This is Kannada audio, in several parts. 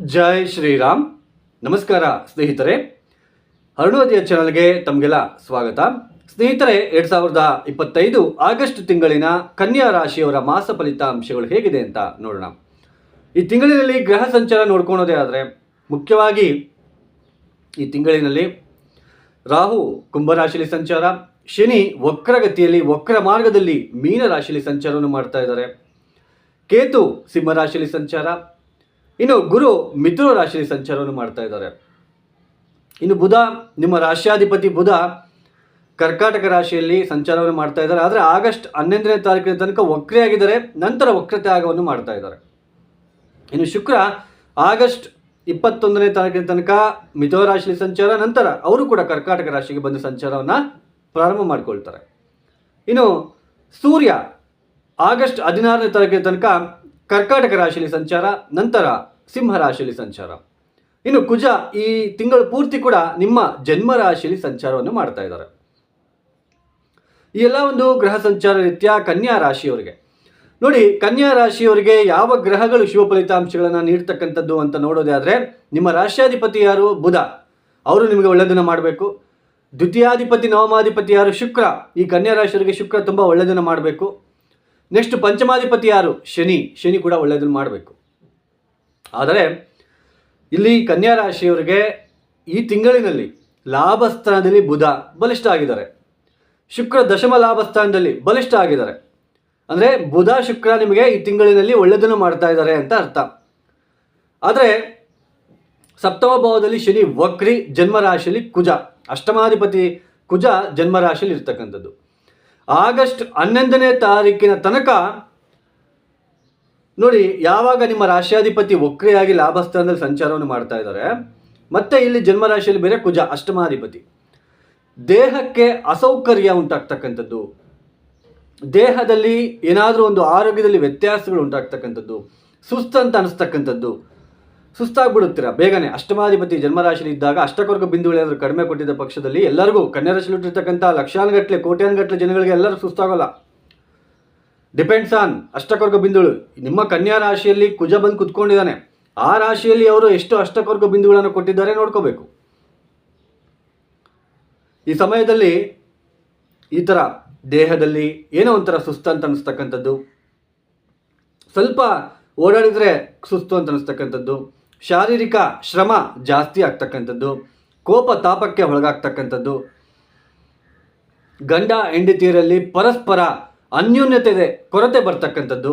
ಜೈ ಶ್ರೀರಾಮ್. ನಮಸ್ಕಾರ ಸ್ನೇಹಿತರೆ. ಅರುಣೋದಯ ಚಾನಲ್ಗೆ ತಮಗೆಲ್ಲ ಸ್ವಾಗತ. ಸ್ನೇಹಿತರೆ, ಎರಡು ಸಾವಿರದ ಇಪ್ಪತ್ತೈದು ಆಗಸ್ಟ್ ತಿಂಗಳಿನ ಕನ್ಯಾ ರಾಶಿಯವರ ಮಾಸ ಫಲಿತಾಂಶಗಳು ಹೇಗಿದೆ ಅಂತ ನೋಡೋಣ. ಈ ತಿಂಗಳಿನಲ್ಲಿ ಗ್ರಹ ಸಂಚಾರ ನೋಡ್ಕೊಳೋದೇ ಆದರೆ, ಮುಖ್ಯವಾಗಿ ಈ ತಿಂಗಳಿನಲ್ಲಿ ರಾಹು ಕುಂಭರಾಶಿಯಲ್ಲಿ ಸಂಚಾರ, ಶನಿ ವಕ್ರಗತಿಯಲ್ಲಿ, ವಕ್ರ ಮಾರ್ಗದಲ್ಲಿ ಮೀನ ರಾಶಿಯಲ್ಲಿ ಸಂಚಾರವನ್ನು ಮಾಡ್ತಾ ಇದ್ದಾರೆ. ಕೇತು ಸಿಂಹರಾಶಿಯಲ್ಲಿ ಸಂಚಾರ ಇನ್ನು ಗುರು ಮಿಥುನ ರಾಶಿಯಲ್ಲಿ ಸಂಚಾರವನ್ನು ಮಾಡ್ತಾ ಇದ್ದಾರೆ. ಇನ್ನು ಬುಧ, ನಿಮ್ಮ ರಾಶ್ಯಾಧಿಪತಿ ಬುಧ ಕರ್ಕಾಟಕ ರಾಶಿಯಲ್ಲಿ ಸಂಚಾರವನ್ನು ಮಾಡ್ತಾ ಇದ್ದಾರೆ. ಆದರೆ ಆಗಸ್ಟ್ ಹನ್ನೊಂದನೇ ತಾರೀಕಿನ ತನಕ ವಕ್ರೆಯಾಗಿದ್ದಾರೆ. ನಂತರ ವಕ್ರತ್ಯಾಗವನ್ನು ಮಾಡ್ತಾ ಇದ್ದಾರೆ. ಇನ್ನು ಶುಕ್ರ, ಆಗಸ್ಟ್ ಇಪ್ಪತ್ತೊಂದನೇ ತಾರೀಕಿನ ತನಕ ಮಿಥುನ ರಾಶಿಯಲ್ಲಿ ಸಂಚಾರ. ನಂತರ ಅವರು ಕೂಡ ಕರ್ಕಾಟಕ ರಾಶಿಗೆ ಬಂದು ಸಂಚಾರವನ್ನು ಪ್ರಾರಂಭ ಮಾಡಿಕೊಳ್ತಾರೆ. ಇನ್ನು ಸೂರ್ಯ, ಆಗಸ್ಟ್ ಹದಿನಾರನೇ ತಾರೀಕಿನ ತನಕ ಕರ್ಕಾಟಕ ರಾಶಿಯಲ್ಲಿ ಸಂಚಾರ, ನಂತರ ಸಿಂಹ ರಾಶಿಯಲ್ಲಿ ಸಂಚಾರ. ಇನ್ನು ಕುಜ ಈ ತಿಂಗಳು ಪೂರ್ತಿ ಕೂಡ ನಿಮ್ಮ ಜನ್ಮ ರಾಶಿಯಲ್ಲಿ ಸಂಚಾರವನ್ನು ಮಾಡ್ತಾ ಇದ್ದಾರೆ. ಈ ಎಲ್ಲ ಒಂದು ಗ್ರಹ ಸಂಚಾರ ರೀತಿಯ ಕನ್ಯಾ ರಾಶಿಯವರಿಗೆ. ನೋಡಿ, ಕನ್ಯಾ ರಾಶಿಯವರಿಗೆ ಯಾವ ಗ್ರಹಗಳು ಶುಭ ಫಲಿತಾಂಶಗಳನ್ನು ನೀಡ್ತಕ್ಕಂಥದ್ದು ಅಂತ ನೋಡೋದೇ ಆದರೆ, ನಿಮ್ಮ ರಾಶ್ಯಾಧಿಪತಿ ಯಾರು? ಬುಧ. ಅವರು ನಿಮಗೆ ಒಳ್ಳೆಯದನ್ನು ಮಾಡಬೇಕು. ದ್ವಿತೀಯಾಧಿಪತಿ, ನವಮಾಧಿಪತಿ ಯಾರು? ಶುಕ್ರ. ಈ ಕನ್ಯಾ ರಾಶಿಯವರಿಗೆ ಶುಕ್ರ ತುಂಬ ಒಳ್ಳೆಯದನ್ನು ಮಾಡಬೇಕು. ನೆಕ್ಸ್ಟ್ ಪಂಚಮಾಧಿಪತಿ ಯಾರು? ಶನಿ. ಶನಿ ಕೂಡ ಒಳ್ಳೆಯದನ್ನು ಮಾಡಬೇಕು. ಆದರೆ, ಇಲ್ಲಿ ಕನ್ಯಾ ರಾಶಿಯವರಿಗೆ ಈ ತಿಂಗಳಿನಲ್ಲಿ ಲಾಭಸ್ಥಾನದಲ್ಲಿ ಬುಧ ಬಲಿಷ್ಠ ಆಗಿದ್ದಾರೆ. ಶುಕ್ರ ದಶಮ ಲಾಭಸ್ಥಾನದಲ್ಲಿ ಬಲಿಷ್ಠ ಆಗಿದ್ದಾರೆ. ಅಂದರೆ ಬುಧ, ಶುಕ್ರ ನಿಮಗೆ ಈ ತಿಂಗಳಿನಲ್ಲಿ ಒಳ್ಳೆಯದನ್ನು ಮಾಡ್ತಾ ಇದ್ದಾರೆ ಅಂತ ಅರ್ಥ. ಆದರೆ, ಸಪ್ತಮ ಭಾವದಲ್ಲಿ ಶನಿ ವಕ್ರಿ, ಜನ್ಮರಾಶಿಯಲ್ಲಿ ಕುಜ. ಅಷ್ಟಮಾಧಿಪತಿ ಕುಜ ಜನ್ಮರಾಶಿಯಲ್ಲಿ ಇರ್ತಕ್ಕಂಥದ್ದು ಆಗಸ್ಟ್ ಹನ್ನೊಂದನೇ ತಾರೀಕಿನ ತನಕ, ನೋಡಿ, ಯಾವಾಗ ನಿಮ್ಮ ರಾಶ್ಯಾಧಿಪತಿ ವಕ್ರಿಯಾಗಿ ಲಾಭಸ್ಥಾನದಲ್ಲಿ ಸಂಚಾರವನ್ನು ಮಾಡ್ತಾ ಇದ್ದಾರೆ, ಮತ್ತೆ ಇಲ್ಲಿ ಜನ್ಮರಾಶಿಯಲ್ಲಿ ಬೇರೆ ಕುಜ ಅಷ್ಟಮಾಧಿಪತಿ. ದೇಹಕ್ಕೆ ಅಸೌಕರ್ಯ ಉಂಟಾಗ್ತಕ್ಕಂಥದ್ದು, ದೇಹದಲ್ಲಿ ಏನಾದರೂ ಒಂದು ಆರೋಗ್ಯದಲ್ಲಿ ವ್ಯತ್ಯಾಸಗಳು ಉಂಟಾಗ್ತಕ್ಕಂಥದ್ದು ಸುಸ್ತಂತ ಅನಿಸ್ತಕ್ಕಂಥದ್ದು ಸುಸ್ತಾಗ್ಬಿಡುತ್ತೀರ? ಬೇಗನೆ. ಅಷ್ಟಮಾಧಿಪತಿ ಜನ್ಮರಾಶಿಲಿ ಇದ್ದಾಗ ಅಷ್ಟಕರ್ಗ ಬಿಂದುಗಳು ಏನಾದರೂ ಕಡಿಮೆ ಕೊಟ್ಟಿದ್ದ ಪಕ್ಷದಲ್ಲಿ ಎಲ್ಲರಿಗೂ ಕನ್ಯಾ ರಾಶಿಯಲ್ಲಿ ಹುಟ್ಟಿರ್ತಕ್ಕಂಥ ಲಕ್ಷಾನುಗಟ್ಟಲೆ, ಕೋಟ್ಯಾನುಗಟ್ಟಲೆ ಜನಗಳಿಗೆ ಎಲ್ಲರೂ ಸುಸ್ತಾಗೋಲ್ಲ. ಡಿಪೆಂಡ್ಸ್ ಆನ್ ಅಷ್ಟಕರ್ಗ ಬಿಂದುಗಳು. ನಿಮ್ಮ ಕನ್ಯಾ ರಾಶಿಯಲ್ಲಿ ಕುಜ ಬಂದು ಕುತ್ಕೊಂಡಿದ್ದಾನೆ. ಆ ರಾಶಿಯಲ್ಲಿ ಅವರು ಎಷ್ಟು ಅಷ್ಟಕರ್ಗ ಬಿಂದುಗಳನ್ನು ಕೊಟ್ಟಿದ್ದಾರೆ ನೋಡ್ಕೋಬೇಕು. ಈ ಸಮಯದಲ್ಲಿ ಈ ಥರ ದೇಹದಲ್ಲಿ ಏನೋ ಒಂಥರ ಸುಸ್ತು ಅಂತ ಅನ್ನಿಸ್ತಕ್ಕಂಥದ್ದು ಸ್ವಲ್ಪ ಓಡಾಡಿದರೆ ಸುಸ್ತು ಅಂತ ಅನಿಸ್ತಕ್ಕಂಥದ್ದು. ಶಾರೀರಿಕ ಶ್ರಮ ಜಾಸ್ತಿ ಆಗ್ತಕ್ಕಂಥದ್ದು, ಕೋಪ ತಾಪಕ್ಕೆ ಒಳಗಾಗ್ತಕ್ಕಂಥದ್ದು, ಗಂಡ ಹೆಂಡತಿಯರಲ್ಲಿ ಪರಸ್ಪರ ಅನ್ಯೋನ್ಯತೆ ಕೊರತೆ ಬರ್ತಕ್ಕಂಥದ್ದು.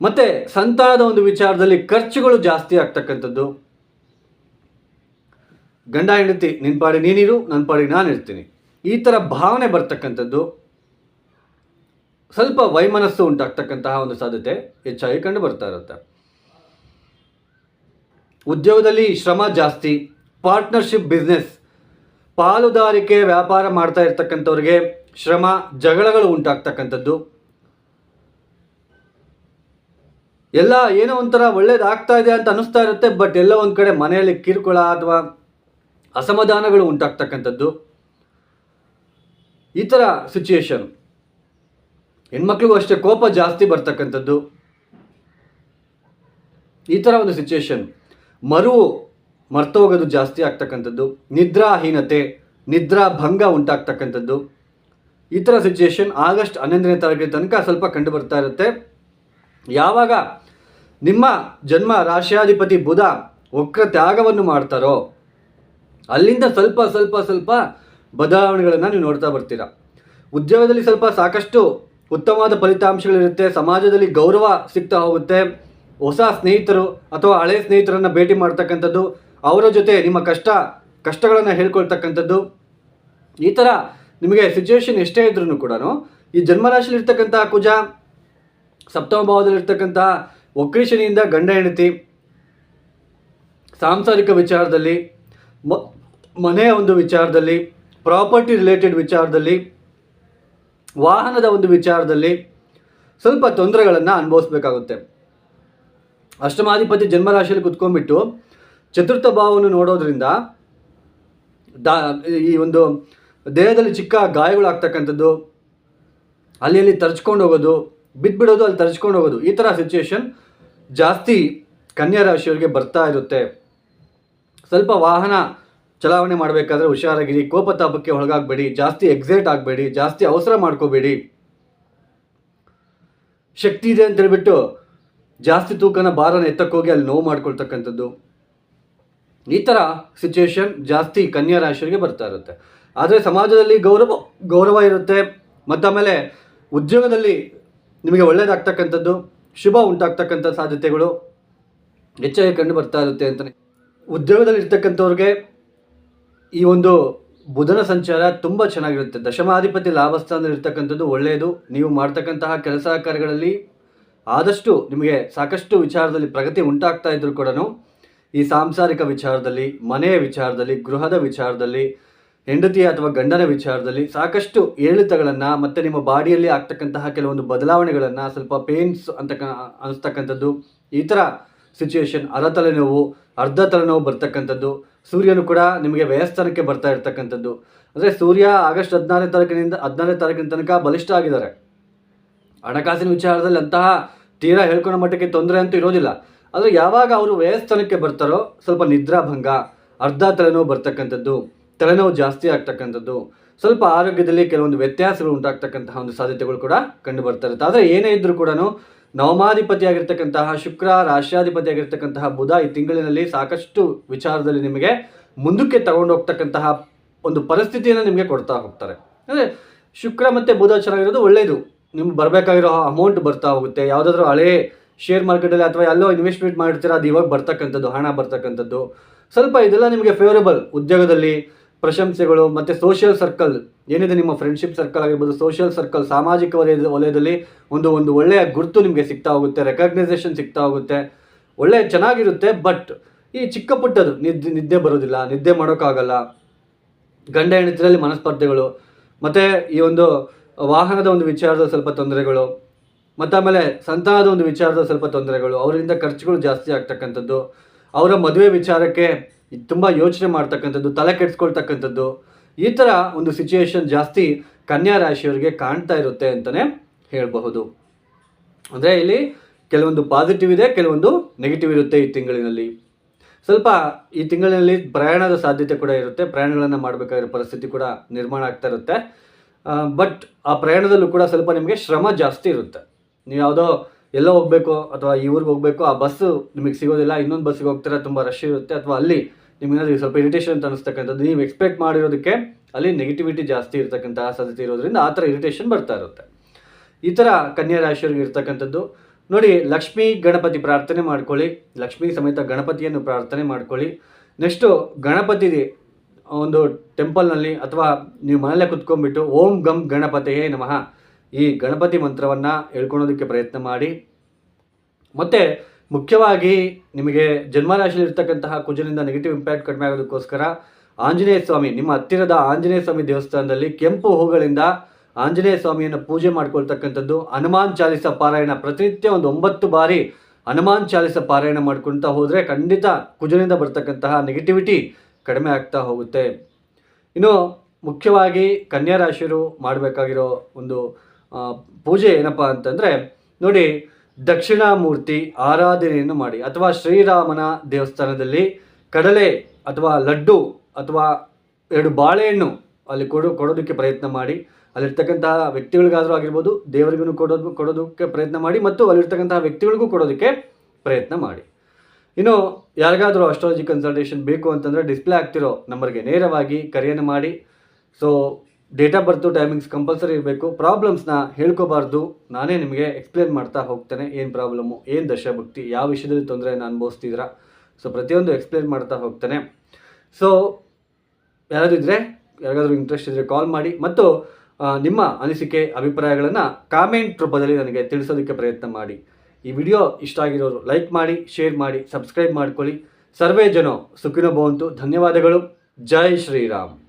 ಮತ್ತೆ ಸಂತಾನದ ಒಂದು ವಿಚಾರದಲ್ಲಿ ಖರ್ಚುಗಳು ಜಾಸ್ತಿ ಆಗ್ತಕ್ಕಂಥದ್ದು. ಗಂಡ ಹೆಂಡತಿ ನಿನ್ನ ಪಾಡಿ ನೀನಿರು ನನ್ನ ಪಾಡಿಗೆ ನಾನು ಇರ್ತೀನಿ. ಈ ಥರ ಭಾವನೆ ಬರ್ತಕ್ಕಂಥದ್ದು. ಸ್ವಲ್ಪ ವೈಮನಸ್ಸು ಉಂಟಾಗ್ತಕ್ಕಂತಹ ಒಂದು ಸಾಧ್ಯತೆ ಹೆಚ್ಚಾಗಿ ಕಂಡು ಬರ್ತಾ ಇರುತ್ತೆ. ಉದ್ಯೋಗದಲ್ಲಿ ಶ್ರಮ ಜಾಸ್ತಿ ಪಾರ್ಟ್ನರ್ಶಿಪ್ ಬಿಸ್ನೆಸ್ ಪಾಲುದಾರಿಕೆ ವ್ಯಾಪಾರ ಮಾಡ್ತಾ ಇರ್ತಕ್ಕಂಥವ್ರಿಗೆ ಶ್ರಮ, ಜಗಳಗಳು ಉಂಟಾಗ್ತಕ್ಕಂಥದ್ದು. ಎಲ್ಲ ಏನೋ ಒಂಥರ ಒಳ್ಳೇದಾಗ್ತಾ ಇದೆ ಅಂತ ಅನಿಸ್ತಾ ಇರುತ್ತೆ ಬಟ್ ಎಲ್ಲ ಒಂದು ಕಡೆ ಮನೆಯಲ್ಲಿ ಕಿರುಕುಳ ಅಥವಾ ಅಸಮಾಧಾನಗಳು ಉಂಟಾಗ್ತಕ್ಕಂಥದ್ದು. ಈ ಥರ ಸಿಚುಯೇಷನ್ ಹೆಣ್ಮಕ್ಳಿಗೂ ಅಷ್ಟೇ ಕೋಪ ಜಾಸ್ತಿ ಬರ್ತಕ್ಕಂಥದ್ದು. ಈ ಥರ ಒಂದು ಸಿಚುಯೇಷನ್ ಮರುವು ಮರ್ತೋಗೋದು ಜಾಸ್ತಿ ಆಗ್ತಕ್ಕಂಥದ್ದು, ನಿದ್ರಾಹೀನತೆ ನಿದ್ರಾ ಭಂಗ ಉಂಟಾಗ್ತಕ್ಕಂಥದ್ದು. ಈ ಥರ ಸಿಚುಯೇಷನ್ ಆಗಸ್ಟ್ ಹನ್ನೊಂದನೇ ತಾರೀಕಿನ ತನಕ ಸ್ವಲ್ಪ ಕಂಡು ಬರ್ತಾ ಇರುತ್ತೆ. ಯಾವಾಗ ನಿಮ್ಮ ಜನ್ಮ ರಾಶಿಯಾಧಿಪತಿ ಬುಧ ವಕ್ರ ತ್ಯಾಗವನ್ನು ಮಾಡ್ತಾರೋ, ಅಲ್ಲಿಂದ ಸ್ವಲ್ಪ ಸ್ವಲ್ಪ ಸ್ವಲ್ಪ ಬದಲಾವಣೆಗಳನ್ನು ನೀವು ನೋಡ್ತಾ ಬರ್ತೀರಾ. ಉದ್ಯೋಗದಲ್ಲಿ ಸ್ವಲ್ಪ ಸಾಕಷ್ಟು ಉತ್ತಮವಾದ ಫಲಿತಾಂಶಗಳಿರುತ್ತೆ, ಸಮಾಜದಲ್ಲಿ ಗೌರವ ಸಿಗ್ತಾ ಹೋಗುತ್ತೆ. ಹೊಸ ಸ್ನೇಹಿತರು ಅಥವಾ ಹಳೆ ಸ್ನೇಹಿತರನ್ನು ಭೇಟಿ ಮಾಡ್ತಕ್ಕಂಥದ್ದು, ಅವರ ಜೊತೆ ನಿಮ್ಮ ಕಷ್ಟ, ಕಷ್ಟಗಳನ್ನು ಹೇಳ್ಕೊಳ್ತಕ್ಕಂಥದ್ದು, ಈ ಥರ ನಿಮಗೆ ಸಿಚುವೇಶನ್ ಎಷ್ಟೇ ಇದ್ರೂ ಕೂಡ ಈ ಜನ್ಮರಾಶಿಲಿರ್ತಕ್ಕಂಥ ಕುಜ, ಸಪ್ತಮ ಭಾವದಲ್ಲಿರ್ತಕ್ಕಂಥ ವಕ್ರೀಶನಿಯಿಂದ ಗಂಡ ಹೆಂಡತಿ, ಸಾಂಸಾರಿಕ ವಿಚಾರದಲ್ಲಿ ಮನೆಯ ಒಂದು ವಿಚಾರದಲ್ಲಿ ಪ್ರಾಪರ್ಟಿ ರಿಲೇಟೆಡ್ ವಿಚಾರದಲ್ಲಿ, ವಾಹನದ ಒಂದು ವಿಚಾರದಲ್ಲಿ ಸ್ವಲ್ಪ ತೊಂದರೆಗಳನ್ನು ಅನುಭವಿಸ್ಬೇಕಾಗುತ್ತೆ. ಅಷ್ಟಮಾಧಿಪತಿ ಜನ್ಮರಾಶಿಯಲ್ಲಿ ಕುತ್ಕೊಂಡ್ಬಿಟ್ಟು ಚತುರ್ಥ ಭಾವವನ್ನು ನೋಡೋದ್ರಿಂದ ದಾ, ಈ ಒಂದು ದೇಹದಲ್ಲಿ ಚಿಕ್ಕ ಗಾಯಗಳಾಗ್ತಕ್ಕಂಥದ್ದು, ಅಲ್ಲಿ ಅಲ್ಲಿ ತರ್ಚ್ಕೊಂಡು ಹೋಗೋದು ಬಿದ್ದುಬಿಡೋದು ಅಲ್ಲಿ ತರ್ಚ್ಕೊಂಡು ಹೋಗೋದು, ಈ ಥರ ಸಿಚುಯೇಷನ್ ಜಾಸ್ತಿ ಕನ್ಯಾ ರಾಶಿಯವರಿಗೆ ಬರ್ತಾ ಇರುತ್ತೆ. ಸ್ವಲ್ಪ ವಾಹನ ಚಲಾವಣೆ ಮಾಡಬೇಕಾದ್ರೆ ಹುಷಾರಾಗಿರಿ, ಕೋಪತಾಪಕ್ಕೆ ಒಳಗಾಗಬೇಡಿ, ಜಾಸ್ತಿ ಎಕ್ಸೈಟ್ ಆಗಬೇಡಿ, ಜಾಸ್ತಿ ಅವಸರ ಮಾಡ್ಕೋಬೇಡಿ. ಶಕ್ತಿ ಇದೆ ಅಂತ ಹೇಳ್ಬಿಟ್ಟು ಜಾಸ್ತಿ ತೂಕನ ಭಾರನ ಎತ್ತಕ್ಕೋಗಿ ಅಲ್ಲಿ ನೋವು ಮಾಡ್ಕೊಳ್ತಕ್ಕಂಥದ್ದು. ಈ ಥರ ಸಿಚುವೇಶನ್ ಜಾಸ್ತಿ ಕನ್ಯಾ ರಾಶಿಯರಿಗೆ ಬರ್ತಾ ಇರುತ್ತೆ. ಆದರೆ ಸಮಾಜದಲ್ಲಿ ಗೌರವ ಗೌರವ ಇರುತ್ತೆ. ಮತ್ತಾಮೇಲೆ ಉದ್ಯೋಗದಲ್ಲಿ ನಿಮಗೆ ಒಳ್ಳೆಯದಾಗ್ತಕ್ಕಂಥದ್ದು ಶುಭ ಉಂಟಾಗ್ತಕ್ಕಂಥ ಸಾಧ್ಯತೆಗಳು ಹೆಚ್ಚಾಗಿ ಕಂಡು ಬರ್ತಾ ಇರುತ್ತೆ ಅಂತಲೇ ಉದ್ಯೋಗದಲ್ಲಿ ಇರ್ತಕ್ಕಂಥವ್ರಿಗೆ ಈ ಒಂದು ಬುಧನ ಸಂಚಾರ ತುಂಬ ಚೆನ್ನಾಗಿರುತ್ತೆ. ದಶಮಾಧಿಪತಿ ಲಾಭಸ್ಥಾನದಲ್ಲಿ ಇರ್ತಕ್ಕಂಥದ್ದು ಒಳ್ಳೆಯದು ನೀವು ಮಾಡ್ತಕ್ಕಂತಹ ಕೆಲಸ ಕಾರ್ಯಗಳಲ್ಲಿ ಆದಷ್ಟು ನಿಮಗೆ ಸಾಕಷ್ಟು ವಿಚಾರದಲ್ಲಿ ಪ್ರಗತಿ ಉಂಟಾಗ್ತಾ ಇದ್ರು ಕೂಡ ಈ ಸಾಂಸಾರಿಕ ವಿಚಾರದಲ್ಲಿ, ಮನೆಯ ವಿಚಾರದಲ್ಲಿ, ಗೃಹದ ವಿಚಾರದಲ್ಲಿ ಹೆಂಡತಿ ಅಥವಾ ಗಂಡನ ವಿಚಾರದಲ್ಲಿ ಸಾಕಷ್ಟು ಏಳಿತಗಳನ್ನು ಮತ್ತು ನಿಮ್ಮ ಬಾಡಿಯಲ್ಲಿ ಆಗ್ತಕ್ಕಂತಹ ಕೆಲವೊಂದು ಬದಲಾವಣೆಗಳನ್ನು, ಸ್ವಲ್ಪ ಪೇನ್ಸ್ ಅಂತ ಅನಿಸ್ತಕ್ಕಂಥದ್ದು, ಈ ಥರ ಸಿಚುವೇಶನ್ ಅರ ತಲೆನೋವು, ಅರ್ಧ ತಲೆನೋವು ಬರ್ತಕ್ಕಂಥದ್ದು, ಸೂರ್ಯನು ಕೂಡ ನಿಮಗೆ ವ್ಯಯಸ್ಥಾನಕ್ಕೆ ಬರ್ತಾ ಇರ್ತಕ್ಕಂಥದ್ದು. ಅಂದರೆ ಸೂರ್ಯ ಆಗಸ್ಟ್ ಹದಿನಾರನೇ ತಾರೀಕಿನಿಂದ, ಹದಿನಾರನೇ ತಾರೀಕಿನ ತನಕ ಬಲಿಷ್ಠ ಆಗಿದ್ದಾರೆ. ಹಣಕಾಸಿನ ವಿಚಾರದಲ್ಲಿ ಅಂತಹ ತೀರಾ ಹೇಳ್ಕೊಳ್ಳೋ ಮಟ್ಟಕ್ಕೆ ತೊಂದರೆ ಅಂತೂ ಇರೋದಿಲ್ಲ. ಆದರೆ ಯಾವಾಗ ಅವರು ವಯಸ್ಸನಕ್ಕೆ ಬರ್ತಾರೋ ಸ್ವಲ್ಪ ನಿದ್ರಾಭಂಗ, ಅರ್ಧ ತಲೆನೋವು ಬರ್ತಕ್ಕಂಥದ್ದು, ತಲೆನೋವು ಜಾಸ್ತಿ ಆಗ್ತಕ್ಕಂಥದ್ದು, ಸ್ವಲ್ಪ ಆರೋಗ್ಯದಲ್ಲಿ ಕೆಲವೊಂದು ವ್ಯತ್ಯಾಸಗಳು ಉಂಟಾಗ್ತಕ್ಕಂತಹ ಒಂದು ಸಾಧ್ಯತೆಗಳು ಕೂಡ ಕಂಡು ಬರ್ತಾ ಇರುತ್ತೆ. ಆದರೆ ಏನೇ ಇದ್ದರೂ ಕೂಡ ನವಮಾಧಿಪತಿಯಾಗಿರ್ತಕ್ಕಂತಹ, ಶುಕ್ರ ರಾಶ್ಯಾಧಿಪತಿಯಾಗಿರ್ತಕ್ಕಂತಹ ಬುಧ ಈ ತಿಂಗಳಿನಲ್ಲಿ ಸಾಕಷ್ಟು ವಿಚಾರದಲ್ಲಿ ನಿಮಗೆ ಮುಂದಕ್ಕೆ ತಗೊಂಡು ಹೋಗ್ತಕ್ಕಂತಹ ಒಂದು ಪರಿಸ್ಥಿತಿಯನ್ನು ನಿಮಗೆ ಕೊಡ್ತಾ ಹೋಗ್ತಾರೆ. ಅಂದರೆ ಶುಕ್ರ ಮತ್ತು ಬುಧ ಚೆನ್ನಾಗಿರೋದು ಒಳ್ಳೆಯದು ನಿಮ್ಗೆ ಬರಬೇಕಾಗಿರೋ ಅಮೌಂಟ್ ಬರ್ತಾ ಹೋಗುತ್ತೆ. ಯಾವುದಾದ್ರೂ ಹಳೇ ಶೇರ್ ಮಾರ್ಕೆಟಲ್ಲಿ ಅಥವಾ ಎಲ್ಲೋ ಇನ್ವೆಸ್ಟ್ಮೆಂಟ್ ಮಾಡಿರ್ತೀರ, ಅದು ಇವಾಗ ಬರ್ತಕ್ಕಂಥದ್ದು, ಹಣ ಬರ್ತಕ್ಕಂಥದ್ದು. ಸ್ವಲ್ಪ ಇದೆಲ್ಲ ನಿಮಗೆ ಫೇವರೇಬಲ್ ಉದ್ಯೋಗದಲ್ಲಿ, ಪ್ರಶಂಸೆಗಳು ಮತ್ತು ಸೋಷಿಯಲ್ ಸರ್ಕಲ್ ಏನಿದೆ ನಿಮ್ಮ ಫ್ರೆಂಡ್ಶಿಪ್ ಸರ್ಕಲ್ ಆಗಿರ್ಬೋದು ಸೋಷಿಯಲ್ ಸರ್ಕಲ್ ಸಾಮಾಜಿಕ ವಲಯದ, ವಲಯದಲ್ಲಿ ಒಂದು ಒಂದು ಒಳ್ಳೆಯ ಗುರುತು ನಿಮಗೆ ಸಿಗ್ತಾ ಹೋಗುತ್ತೆ ರೆಕಗ್ನೈಸೇಷನ್ ಸಿಗ್ತಾ ಹೋಗುತ್ತೆ. ಒಳ್ಳೆಯ ಚೆನ್ನಾಗಿರುತ್ತೆ ಬಟ್ ಈ ಚಿಕ್ಕ ಪುಟ್ಟದು ನಿದ್ದೆ ನಿದ್ದೆ ಬರೋದಿಲ್ಲ, ನಿದ್ದೆ ಮಾಡೋಕ್ಕಾಗಲ್ಲ. ಗಂಡ ಹೆಂಡತಿರಲ್ಲಿ ಮನಸ್ಪರ್ಧೆಗಳು ಮತ್ತು ಈ ಒಂದು ವಾಹನದ ಒಂದು ವಿಚಾರದ ಸ್ವಲ್ಪ ತೊಂದರೆಗಳು, ಮತ್ತು ಆಮೇಲೆ ಸಂತಾನದ ಒಂದು ವಿಚಾರದ ಸ್ವಲ್ಪ ತೊಂದರೆಗಳು, ಅವರಿಂದ ಖರ್ಚುಗಳು ಜಾಸ್ತಿ ಆಗ್ತಕ್ಕಂಥದ್ದು, ಅವರ ಮದುವೆ ವಿಚಾರಕ್ಕೆ ತುಂಬ ಯೋಚನೆ ಮಾಡ್ತಕ್ಕಂಥದ್ದು, ತಲೆ ಕೆಡಿಸ್ಕೊಳ್ತಕ್ಕಂಥದ್ದು, ಈ ಥರ ಒಂದು ಸಿಚುಯೇಷನ್ ಜಾಸ್ತಿ ಕನ್ಯಾ ರಾಶಿಯವರಿಗೆ ಕಾಣ್ತಾ ಇರುತ್ತೆ ಅಂತಲೇ ಹೇಳಬಹುದು. ಅಂದರೆ ಇಲ್ಲಿ ಕೆಲವೊಂದು ಪಾಸಿಟಿವ್ ಇದೆ, ಕೆಲವೊಂದು ನೆಗೆಟಿವ್ ಇರುತ್ತೆ ಈ ತಿಂಗಳಿನಲ್ಲಿ. ಸ್ವಲ್ಪ ಈ ತಿಂಗಳಿನಲ್ಲಿ ಪ್ರಯಾಣದ ಸಾಧ್ಯತೆ ಕೂಡ ಇರುತ್ತೆ, ಪ್ರಯಾಣಗಳನ್ನು ಮಾಡಬೇಕಾಗಿರೋ ಪರಿಸ್ಥಿತಿ ಕೂಡ ನಿರ್ಮಾಣ ಆಗ್ತಾ ಇರುತ್ತೆ. ಬಟ್ ಆ ಪ್ರಯಾಣದಲ್ಲೂ ಕೂಡ ಸ್ವಲ್ಪ ನಿಮಗೆ ಶ್ರಮ ಜಾಸ್ತಿ ಇರುತ್ತೆ. ನೀವು ಯಾವುದೋ ಎಲ್ಲೋ ಹೋಗಬೇಕು ಅಥವಾ ಈ ಊರಿಗೆ ಹೋಗಬೇಕು, ಆ ಬಸ್ಸು ನಿಮಗೆ ಸಿಗೋದಿಲ್ಲ, ಇನ್ನೊಂದು ಬಸ್ಸಿಗೆ ಹೋಗ್ತೀರಾ, ತುಂಬ ರಶ್ ಇರುತ್ತೆ, ಅಥವಾ ಅಲ್ಲಿ ನಿಮಗೇನಾದ್ರು ಸ್ವಲ್ಪ ಇರಿಟೇಷನ್ ಅಂತ ಅನಿಸ್ತಕ್ಕಂಥದ್ದು, ನೀವು ಎಕ್ಸ್ಪೆಕ್ಟ್ ಮಾಡಿರೋದಕ್ಕೆ ಅಲ್ಲಿ ನೆಗೆಟಿವಿಟಿ ಜಾಸ್ತಿ ಇರತಕ್ಕಂತಹ ಸಾಧ್ಯತೆ ಇರೋದ್ರಿಂದ ಆ ಥರ ಇರಿಟೇಷನ್ ಬರ್ತಾ ಇರುತ್ತೆ. ಈ ಥರ ಕನ್ಯಾ ರಾಶಿಯವ್ರಿಗೆ ಇರ್ತಕ್ಕಂಥದ್ದು. ನೋಡಿ, ಲಕ್ಷ್ಮೀ ಗಣಪತಿ ಪ್ರಾರ್ಥನೆ ಮಾಡ್ಕೊಳ್ಳಿ. ಲಕ್ಷ್ಮೀ ಸಮೇತ ಗಣಪತಿಯನ್ನು ಪ್ರಾರ್ಥನೆ ಮಾಡ್ಕೊಳ್ಳಿ. ನೆಕ್ಸ್ಟು ಗಣಪತಿ ಒಂದು ಟೆಂಪಲ್ನಲ್ಲಿ ಅಥವಾ ನೀವು ಮನೆಯಲ್ಲೇ ಕುತ್ಕೊಂಡ್ಬಿಟ್ಟು ಓಂ ಗಂ ಗಣಪತಿಯೇ ನಮಃ ಈ ಗಣಪತಿ ಮಂತ್ರವನ್ನು ಹೇಳ್ಕೊಳೋದಕ್ಕೆ ಪ್ರಯತ್ನ ಮಾಡಿ. ಮತ್ತು ಮುಖ್ಯವಾಗಿ ನಿಮಗೆ ಜನ್ಮರಾಶಿಯಲ್ಲಿರ್ತಕ್ಕಂತಹ ಕುಜನಿಂದ ನೆಗೆಟಿವ್ ಇಂಪ್ಯಾಕ್ಟ್ ಕಡಿಮೆ ಆಗೋದಕ್ಕೋಸ್ಕರ ಆಂಜನೇಯ ಸ್ವಾಮಿ, ನಿಮ್ಮ ಹತ್ತಿರದ ಆಂಜನೇಯ ಸ್ವಾಮಿ ದೇವಸ್ಥಾನದಲ್ಲಿ ಕೆಂಪು ಹೂಗಳಿಂದ ಆಂಜನೇಯ ಸ್ವಾಮಿಯನ್ನು ಪೂಜೆ ಮಾಡ್ಕೊಳ್ತಕ್ಕಂಥದ್ದು ಹನುಮಾನ್ ಚಾಲಿಸ ಪಾರಾಯಣ. ಪ್ರತಿನಿತ್ಯ ಒಂದು ಒಂಬತ್ತು ಬಾರಿ ಹನುಮಾನ್ ಚಾಲಿಸ ಪಾರಾಯಣ ಮಾಡ್ಕೊಳ್ತಾ ಹೋದರೆ ಖಂಡಿತ ಕುಜನಿಂದ ಬರ್ತಕ್ಕಂತಹ ನೆಗೆಟಿವಿಟಿ ಕಡಿಮೆ ಆಗ್ತಾ ಹೋಗುತ್ತೆ. ಇನ್ನು ಮುಖ್ಯವಾಗಿ ಕನ್ಯಾ ರಾಶಿಯರು ಮಾಡಬೇಕಾಗಿರೋ ಒಂದು ಪೂಜೆ ಏನಪ್ಪ ಅಂತಂದರೆ, ನೋಡಿ, ದಕ್ಷಿಣಾಮೂರ್ತಿ ಆರಾಧನೆಯನ್ನು ಮಾಡಿ. ಅಥವಾ ಶ್ರೀರಾಮನ ದೇವಸ್ಥಾನದಲ್ಲಿ ಕಡಲೆ ಅಥವಾ ಲಡ್ಡು ಅಥವಾ ಎರಡು ಬಾಳೆಹಣ್ಣು ಅಲ್ಲಿ ಕೊಡು, ಕೊಡೋದಕ್ಕೆ ಪ್ರಯತ್ನ ಮಾಡಿ. ಅಲ್ಲಿರ್ತಕ್ಕಂತಹ ವ್ಯಕ್ತಿಗಳಿಗಾದರೂ ಆಗಿರ್ಬೋದು, ದೇವರಿಗೂ ಕೊಡೋದು, ಕೊಡೋದಕ್ಕೆ ಪ್ರಯತ್ನ ಮಾಡಿ. ಮತ್ತು ಅಲ್ಲಿರ್ತಕ್ಕಂತಹ ವ್ಯಕ್ತಿಗಳಿಗೂ ಕೊಡೋದಕ್ಕೆ ಪ್ರಯತ್ನ ಮಾಡಿ. ಇನ್ನು ಯಾರಿಗಾದರೂ ಅಸ್ಟ್ರಾಲಜಿ ಕನ್ಸಲ್ಟೇಷನ್ ಬೇಕು ಅಂತಂದರೆ ಡಿಸ್ಪ್ಲೇ ಆಗ್ತಿರೋ ನಂಬರ್ಗೆ ನೇರವಾಗಿ ಕರೆಯನ್ನು ಮಾಡಿ. So date of birth timings compulsory ಇರಬೇಕು ಪ್ರಾಬ್ಲಮ್ಸ್ನ ಹೇಳ್ಕೋಬಾರ್ದು. ನಾನೇ ನಿಮಗೆ ಎಕ್ಸ್ಪ್ಲೇನ್ ಮಾಡ್ತಾ ಹೋಗ್ತೇನೆ. ಏನು ಪ್ರಾಬ್ಲಮ್ಮು ಏನು ದಶಭಕ್ತಿ, ಯಾವ ವಿಷಯದಲ್ಲಿ ತೊಂದರೆಯನ್ನು ಅನುಭವಿಸ್ತಿದ್ದೀರಾ ಸೊ ಪ್ರತಿಯೊಂದು ಎಕ್ಸ್ಪ್ಲೇನ್ ಮಾಡ್ತಾ ಹೋಗ್ತೇನೆ. ಸೊ ಯಾರಾದರೂ ಇದ್ದರೆ ಯಾರಿಗಾದ್ರೂ ಇಂಟ್ರೆಸ್ಟ್ ಇದ್ದರೆ ಕಾಲ್ ಮಾಡಿ. ಮತ್ತು ನಿಮ್ಮ ಅನಿಸಿಕೆ, ಅಭಿಪ್ರಾಯಗಳನ್ನು ಕಾಮೆಂಟ್ ರೂಪದಲ್ಲಿ ನನಗೆ ತಿಳಿಸೋದಕ್ಕೆ ಪ್ರಯತ್ನ ಮಾಡಿ. ಈ ವಿಡಿಯೋ ಇಷ್ಟ ಆಗಿರೋರು ಲೈಕ್ ಮಾಡಿ, ಶೇರ್ ಮಾಡಿ, ಸಬ್ಸ್ಕ್ರೈಬ್ ಮಾಡ್ಕೊಳ್ಳಿ. ಸರ್ವೇ ಜನ ಸುಖಿನ ಭವಂತು. ಧನ್ಯವಾದಗಳು. ಜೈ ಶ್ರೀರಾಮ್.